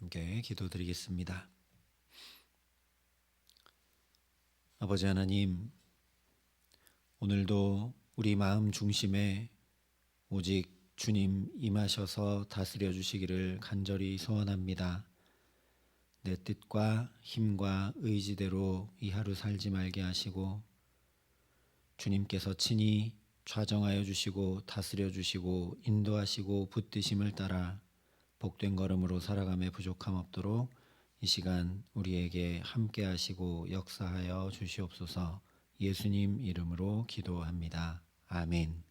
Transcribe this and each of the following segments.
함께 기도드리겠습니다. 아버지 하나님, 오늘도 우리 마음 중심에 오직 주님 임하셔서 다스려 주시기를 간절히 소원합니다. 내 뜻과 힘과 의지대로 이 하루 살지 말게 하시고 주님께서 친히 좌정하여 주시고 다스려 주시고 인도하시고 붙드심을 따라 복된 걸음으로 살아감에 부족함 없도록 이 시간 우리에게 함께 하시고 역사하여 주시옵소서 예수님 이름으로 기도합니다. 아멘.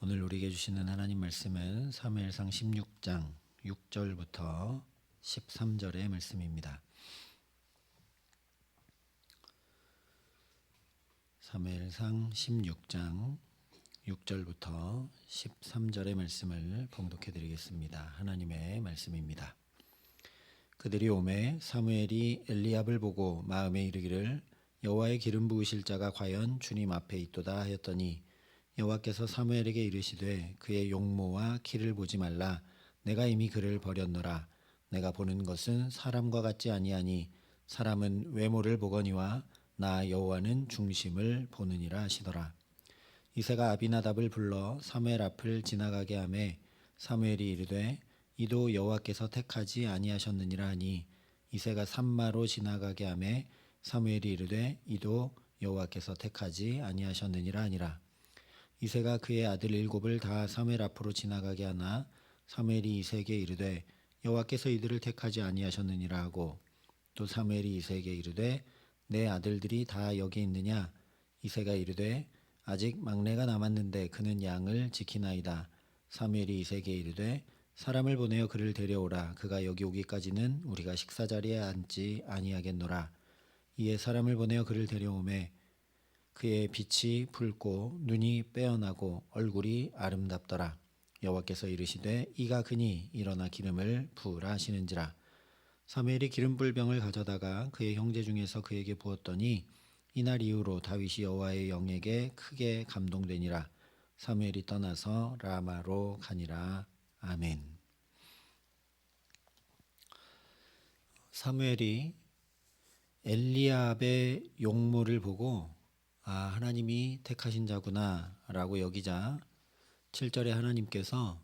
오늘 우리에게 주시는 하나님 말씀은 사무엘상 16장 6절부터 13절의 말씀입니다. 사무엘상 16장 6절부터 13절의 말씀을 봉독해 드리겠습니다. 하나님의 말씀입니다. 그들이 오매 사무엘이 엘리압을 보고 마음에 이르기를 여호와의 기름 부으실 자가 과연 주님 앞에 있도다 하였더니 여호와께서 사무엘에게 이르시되 그의 용모와 키를 보지 말라 내가 이미 그를 버렸노라 내가 보는 것은 사람과 같지 아니하니 사람은 외모를 보거니와 나 여호와는 중심을 보느니라 하시더라 이새가 아비나답을 불러 사무엘 앞을 지나가게 하매 사무엘이 이르되 이도 여호와께서 택하지 아니하셨느니라 하니 이새가 산마로 지나가게 하매 사무엘이 이르되 이도 여호와께서 택하지 아니하셨느니라 하니라. 이새가 그의 아들 일곱을 다 사무엘 앞으로 지나가게 하나 사무엘이 이새에게 이르되 여호와께서 이들을 택하지 아니하셨느니라 하고 또 사무엘이 이새에게 이르되 내 아들들이 다 여기 있느냐? 이새가 이르되 아직 막내가 남았는데 그는 양을 지키나이다. 사무엘이 이새에게 이르되 사람을 보내어 그를 데려오라. 그가 여기 오기까지는 우리가 식사 자리에 앉지 아니하겠노라. 이에 사람을 보내어 그를 데려오매 그의 빛이 붉고 눈이 빼어나고 얼굴이 아름답더라. 여호와께서 이르시되 이가 그니 일어나 기름을 부으라 하시는지라. 사무엘이 기름 불 병을 가져다가 그의 형제 중에서 그에게 부었더니 이날 이후로 다윗이 여호와의 영에게 크게 감동되니라. 사무엘이 떠나서 라마로 가니라. 아멘. 사무엘이 엘리압의 용모를 보고 아 하나님이 택하신 자구나라고 여기자 7절에 하나님께서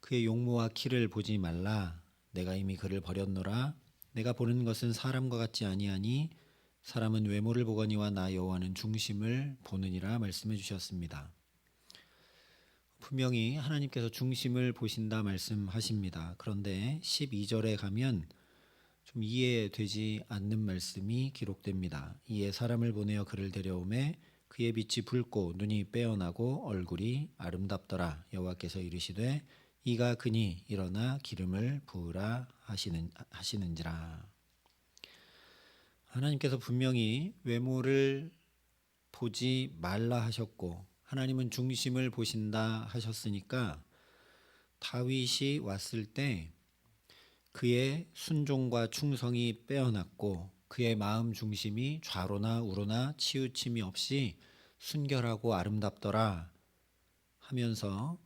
그의 용모와 키를 보지 말라. 내가 이미 그를 버렸노라. 내가 보는 것은 사람과 같지 아니하니 사람은 외모를 보거니와 나 여호와는 중심을 보느니라 말씀해 주셨습니다. 분명히 하나님께서 중심을 보신다 말씀하십니다. 그런데 12절에 가면 좀 이해되지 않는 말씀이 기록됩니다. 이에 사람을 보내어 그를 데려오매 그의 빛이 붉고 눈이 빼어나고 얼굴이 아름답더라. 여호와께서 이르시되 이가 그니 일어나 기름을 부으라 하시는 하시는지라. 하나님께서 분명히 외모를 보지 말라 하셨고 하나님은 중심을 보신다 하셨으니까 다윗이 왔을 때 그의 순종과 충성이 빼어났고 그의 마음 중심이 좌로나 우로나 치우침이 없이 순결하고 아름답더라 하면서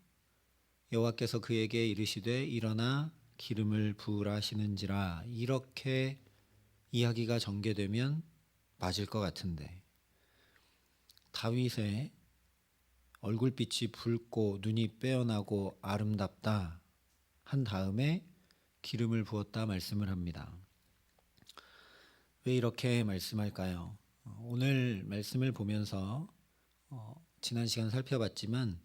여호와께서 그에게 이르시되 일어나 기름을 부으라 하시는지라 이렇게 이야기가 전개되면 맞을 것 같은데 다윗의 얼굴빛이 붉고 눈이 빼어나고 아름답다 한 다음에 기름을 부었다 말씀을 합니다. 왜 이렇게 말씀할까요? 오늘 말씀을 보면서 어, 지난 시간 살펴봤지만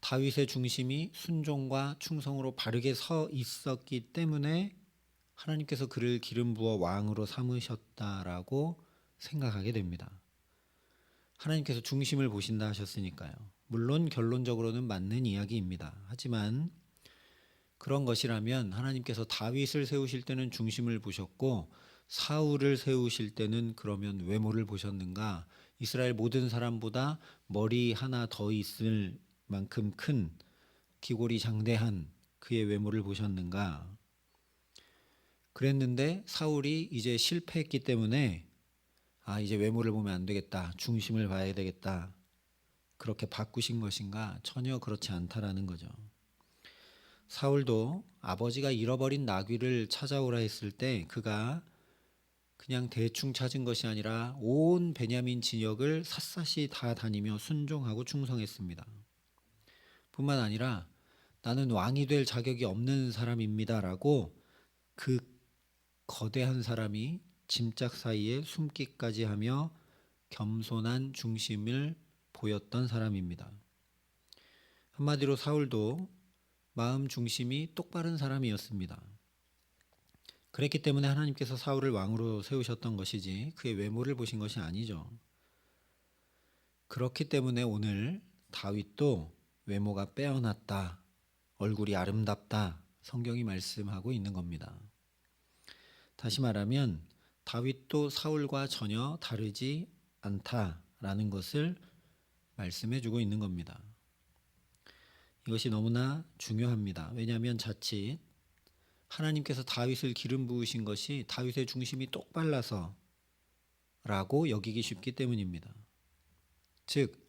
다윗의 중심이 순종과 충성으로 바르게 서 있었기 때문에 하나님께서 그를 기름 부어 왕으로 삼으셨다라고 생각하게 됩니다. 하나님께서 중심을 보신다 하셨으니까요. 물론 결론적으로는 맞는 이야기입니다. 하지만 그런 것이라면 하나님께서 다윗을 세우실 때는 중심을 보셨고 사울을 세우실 때는 그러면 외모를 보셨는가? 이스라엘 모든 사람보다 머리 하나 더 있을 만큼 큰 기골이 장대한 그의 외모를 보셨는가? 그랬는데 사울이 이제 실패했기 때문에 아 이제 외모를 보면 안 되겠다 중심을 봐야 되겠다 그렇게 바꾸신 것인가 전혀 그렇지 않다라는 거죠. 사울도 아버지가 잃어버린 나귀를 찾아오라 했을 때 그가 그냥 대충 찾은 것이 아니라 온 베냐민 진역을 샅샅이 다 다니며 순종하고 충성했습니다. 뿐만 아니라 나는 왕이 될 자격이 없는 사람입니다라고 그 거대한 사람이 짐짝 사이에 숨기까지 하며 겸손한 중심을 보였던 사람입니다. 한마디로 사울도 마음 중심이 똑바른 사람이었습니다. 그랬기 때문에 하나님께서 사울을 왕으로 세우셨던 것이지 그의 외모를 보신 것이 아니죠. 그렇기 때문에 오늘 다윗도 외모가 빼어났다. 얼굴이 아름답다. 성경이 말씀하고 있는 겁니다. 다시 말하면 다윗도 사울과 전혀 다르지 않다라는 것을 말씀해 주고 있는 겁니다. 이것이 너무나 중요합니다. 왜냐하면 자칫 하나님께서 다윗을 기름 부으신 것이 다윗의 중심이 똑발라서 라고 여기기 쉽기 때문입니다. 즉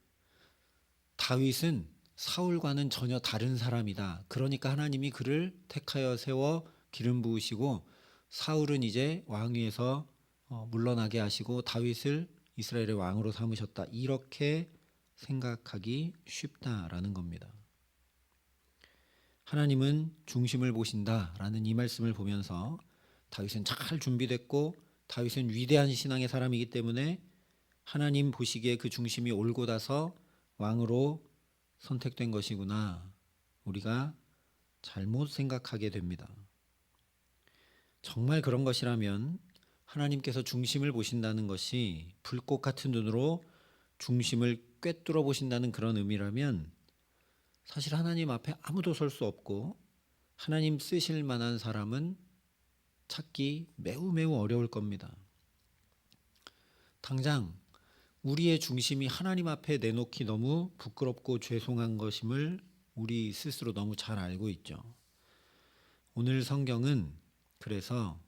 다윗은 사울과는 전혀 다른 사람이다. 그러니까 하나님이 그를 택하여 세워 기름 부으시고 사울은 이제 왕위에서 어, 물러나게 하시고 다윗을 이스라엘의 왕으로 삼으셨다. 이렇게 생각하기 쉽다라는 겁니다. 하나님은 중심을 보신다라는 이 말씀을 보면서 다윗은 잘 준비됐고 다윗은 위대한 신앙의 사람이기 때문에 하나님 보시기에 그 중심이 올곧아서 왕으로 선택된 것이구나. 우리가 잘못 생각하게 됩니다. 정말 그런 것이라면 하나님께서 중심을 보신다는 것이 불꽃 같은 눈으로 중심을 꿰뚫어 보신다는 그런 의미라면 사실 하나님 앞에 아무도 설 수 없고 하나님 쓰실 만한 사람은 찾기 매우 매우 어려울 겁니다. 당장 우리의 중심이 하나님 앞에 내놓기 너무 부끄럽고 죄송한 것임을 우리 스스로 너무 잘 알고 있죠. 오늘 성경은 그래서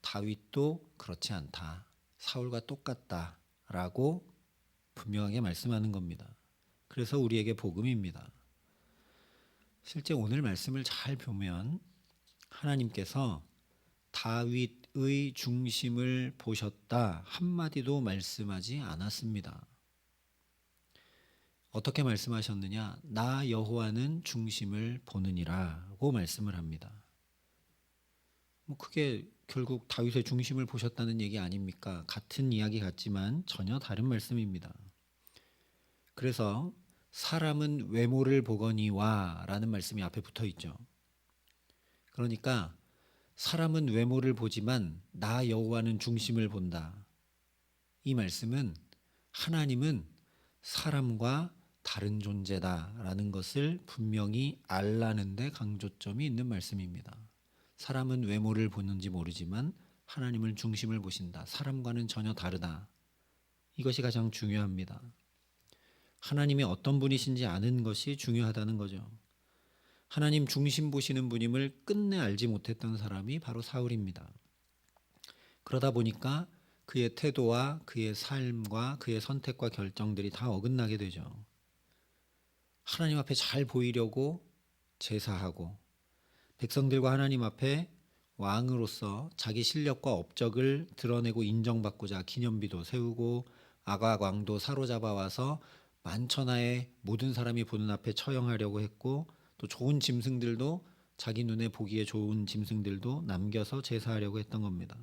다윗도 그렇지 않다. 사울과 똑같다라고 분명하게 말씀하는 겁니다. 그래서 우리에게 복음입니다. 실제 오늘 말씀을 잘 보면 하나님께서 다윗의 중심을 보셨다 한마디도 말씀하지 않았습니다. 어떻게 말씀하셨느냐? 나 여호와는 중심을 보느니라고 말씀을 합니다. 뭐 그게 결국 다윗의 중심을 보셨다는 얘기 아닙니까? 같은 이야기 같지만 전혀 다른 말씀입니다. 그래서 사람은 외모를 보거니와라는 말씀이 앞에 붙어 있죠. 그러니까 사람은 외모를 보지만 나 여호와는 중심을 본다. 이 말씀은 하나님은 사람과 다른 존재다라는 것을 분명히 알라는 데 강조점이 있는 말씀입니다. 사람은 외모를 보는지 모르지만 하나님을 중심을 보신다. 사람과는 전혀 다르다. 이것이 가장 중요합니다. 하나님이 어떤 분이신지 아는 것이 중요하다는 거죠. 하나님 중심 보시는 분임을 끝내 알지 못했던 사람이 바로 사울입니다. 그러다 보니까 그의 태도와 그의 삶과 그의 선택과 결정들이 다 어긋나게 되죠. 하나님 앞에 잘 보이려고 제사하고 백성들과 하나님 앞에 왕으로서 자기 실력과 업적을 드러내고 인정받고자 기념비도 세우고 아가광도 사로잡아 와서 만천하의 모든 사람이 보는 앞에 처형하려고 했고 또 좋은 짐승들도 자기 눈에 보기에 좋은 짐승들도 남겨서 제사하려고 했던 겁니다.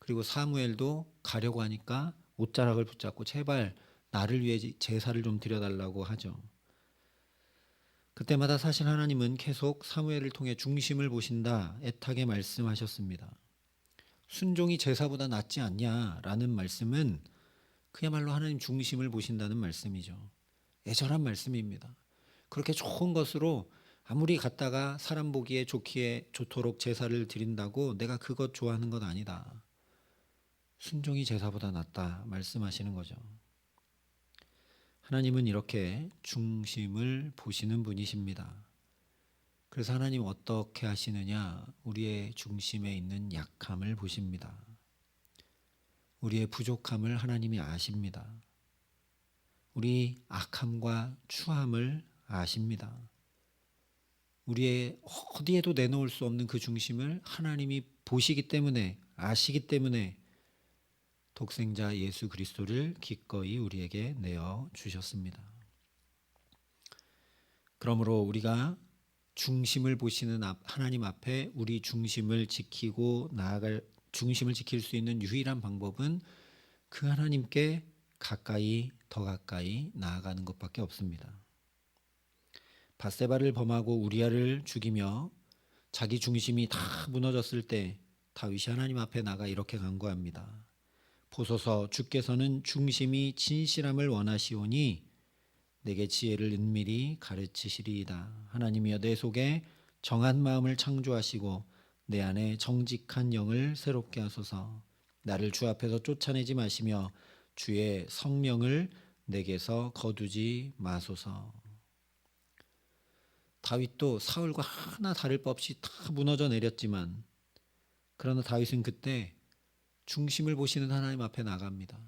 그리고 사무엘도 가려고 하니까 옷자락을 붙잡고 제발 나를 위해 제사를 좀 드려달라고 하죠. 그때마다 사실 하나님은 계속 사무엘을 통해 중심을 보신다 애타게 말씀하셨습니다. 순종이 제사보다 낫지 않냐라는 말씀은 그야말로 하나님 중심을 보신다는 말씀이죠. 애절한 말씀입니다. 그렇게 좋은 것으로 아무리 갖다가 사람 보기에 좋기에 좋도록 제사를 드린다고 내가 그것 좋아하는 것 아니다. 순종이 제사보다 낫다 말씀하시는 거죠. 하나님은 이렇게 중심을 보시는 분이십니다. 그래서 하나님 어떻게 하시느냐? 우리의 중심에 있는 약함을 보십니다. 우리의 부족함을 하나님이 아십니다. 우리 악함과 추함을 아십니다. 우리의 어디에도 내놓을 수 없는 그 중심을 하나님이 보시기 때문에 아시기 때문에 독생자 예수 그리스도를 기꺼이 우리에게 내어 주셨습니다. 그러므로 우리가 중심을 보시는 앞- 하나님 앞에 우리 중심을 지키고 나아갈 중심을 지킬 수 있는 유일한 방법은 그 하나님께 가까이 더 가까이 나아가는 것밖에 없습니다. 바세바를 범하고 우리아를 죽이며 자기 중심이 다 무너졌을 때 다윗이 하나님 앞에 나가 이렇게 간구합니다. 보소서 주께서는 중심이 진실함을 원하시오니 내게 지혜를 은밀히 가르치시리이다. 하나님이여 내 속에 정한 마음을 창조하시고 내 안에 정직한 영을 새롭게 하소서. 나를 주 앞에서 쫓아내지 마시며 주의 성령을 내게서 거두지 마소서. 다윗도 사울과 하나 다를 바 없이 다 무너져 내렸지만 그러나 다윗은 그때 중심을 보시는 하나님 앞에 나갑니다.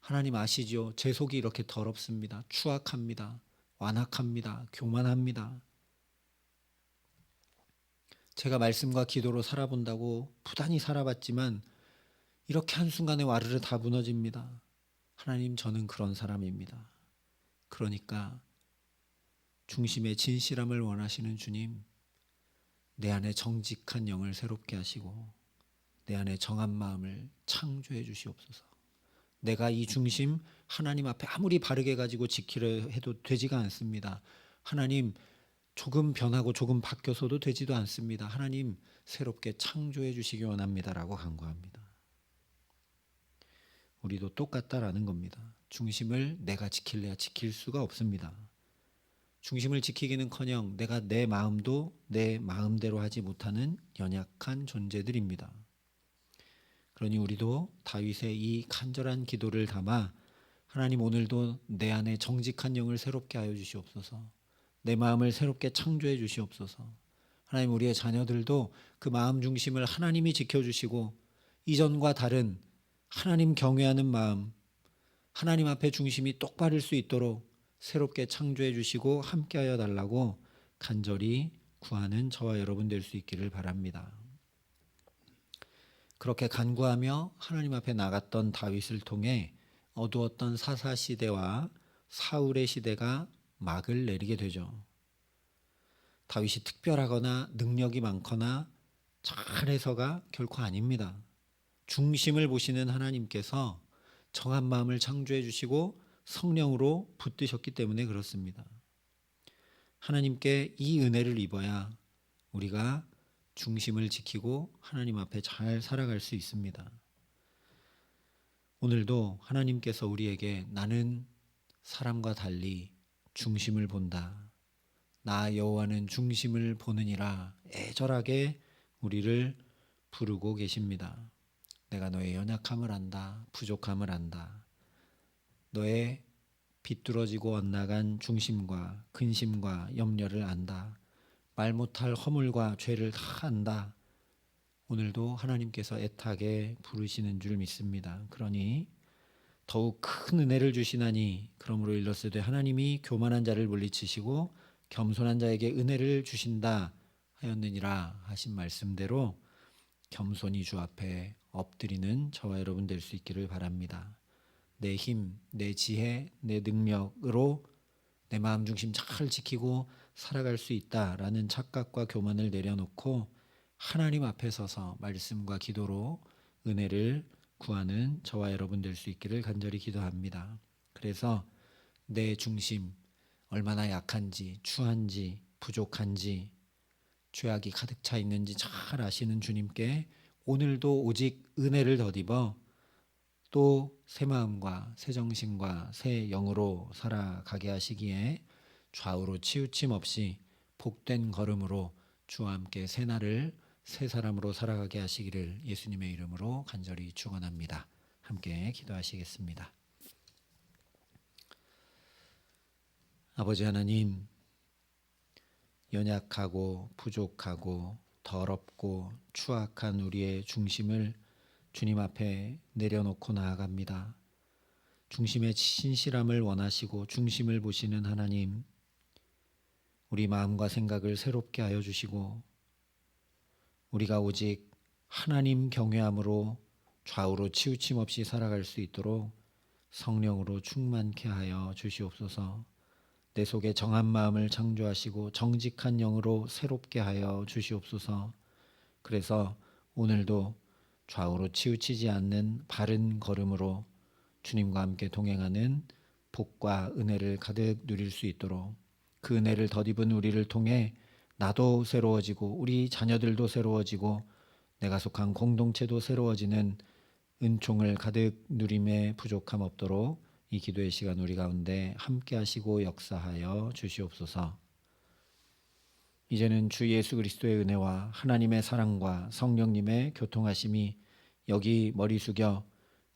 하나님 아시죠? 제 속이 이렇게 더럽습니다. 추악합니다. 완악합니다. 교만합니다. 제가 말씀과 기도로 살아본다고 부단히 살아봤지만 이렇게 한순간에 와르르 다 무너집니다. 하나님 저는 그런 사람입니다. 그러니까 중심의 진실함을 원하시는 주님, 내 안에 정직한 영을 새롭게 하시고 내 안에 정한 마음을 창조해 주시옵소서. 내가 이 중심 하나님 앞에 아무리 바르게 가지고 지키려 해도 되지가 않습니다. 하나님 조금 변하고 조금 바뀌어서도 되지도 않습니다. 하나님 새롭게 창조해 주시기 원합니다라고 간구합니다. 우리도 똑같다라는 겁니다. 중심을 내가 지킬래야 지킬 수가 없습니다. 중심을 지키기는커녕 내가 내 마음도 내 마음대로 하지 못하는 연약한 존재들입니다. 그러니 우리도 다윗의 이 간절한 기도를 담아 하나님 오늘도 내 안에 정직한 영을 새롭게 하여 주시옵소서. 내 마음을 새롭게 창조해 주시옵소서. 하나님 우리의 자녀들도 그 마음 중심을 하나님이 지켜 주시고 이전과 다른 하나님 경외하는 마음 하나님 앞에 중심이 똑바를 수 있도록 새롭게 창조해 주시고 함께하여 달라고 간절히 구하는 저와 여러분 될 수 있기를 바랍니다. 그렇게 간구하며 하나님 앞에 나갔던 다윗을 통해 어두웠던 사사 시대와 사울의 시대가 막을 내리게 되죠. 다윗이 특별하거나 능력이 많거나 잘해서가 결코 아닙니다. 중심을 보시는 하나님께서 정한 마음을 창조해 주시고 성령으로 붙드셨기 때문에 그렇습니다. 하나님께 이 은혜를 입어야 우리가 중심을 지키고 하나님 앞에 잘 살아갈 수 있습니다. 오늘도 하나님께서 우리에게 나는 사람과 달리 중심을 본다. 나 여호와는 중심을 보느니라 애절하게 우리를 부르고 계십니다. 내가 너의 연약함을 안다. 부족함을 안다. 너의 비뚤어지고 엇나간 중심과 근심과 염려를 안다. 말 못할 허물과 죄를 다 안다. 오늘도 하나님께서 애타게 부르시는 줄 믿습니다. 그러니 더욱 큰 은혜를 주시나니 그러므로 일렀으되 하나님이 교만한 자를 물리치시고 겸손한 자에게 은혜를 주신다 하였느니라 하신 말씀대로 겸손히 주 앞에 엎드리는 저와 여러분 될 수 있기를 바랍니다. 내 힘, 내 지혜, 내 능력으로 내 마음 중심 잘 지키고 살아갈 수 있다라는 착각과 교만을 내려놓고 하나님 앞에 서서 말씀과 기도로 은혜를 구하는 저와 여러분 될 수 있기를 간절히 기도합니다. 그래서 내 중심 얼마나 약한지, 추한지, 부족한지, 죄악이 가득 차 있는지 잘 아시는 주님께 오늘도 오직 은혜를 덧입어 또 새 마음과 새 정신과 새 영으로 살아가게 하시기에 좌우로 치우침 없이 복된 걸음으로 주와 함께 새 날을 새 사람으로 살아가게 하시기를 예수님의 이름으로 간절히 축원합니다. 함께 기도하시겠습니다. 아버지 하나님 연약하고 부족하고 더럽고 추악한 우리의 중심을 주님 앞에 내려놓고 나아갑니다. 중심의 신실함을 원하시고 중심을 보시는 하나님, 우리 마음과 생각을 새롭게 하여 주시고 우리가 오직 하나님 경외함으로 좌우로 치우침 없이 살아갈 수 있도록 성령으로 충만케 하여 주시옵소서. 내 속에 정한 마음을 창조하시고 정직한 영으로 새롭게 하여 주시옵소서. 그래서 오늘도 좌우로 치우치지 않는 바른 걸음으로 주님과 함께 동행하는 복과 은혜를 가득 누릴 수 있도록 그 은혜를 덧입은 우리를 통해 나도 새로워지고 우리 자녀들도 새로워지고 내가 속한 공동체도 새로워지는 은총을 가득 누림에 부족함 없도록 이 기도의 시간 우리 가운데 함께 하시고 역사하여 주시옵소서. 이제는 주 예수 그리스도의 은혜와 하나님의 사랑과 성령님의 교통하심이 여기 머리 숙여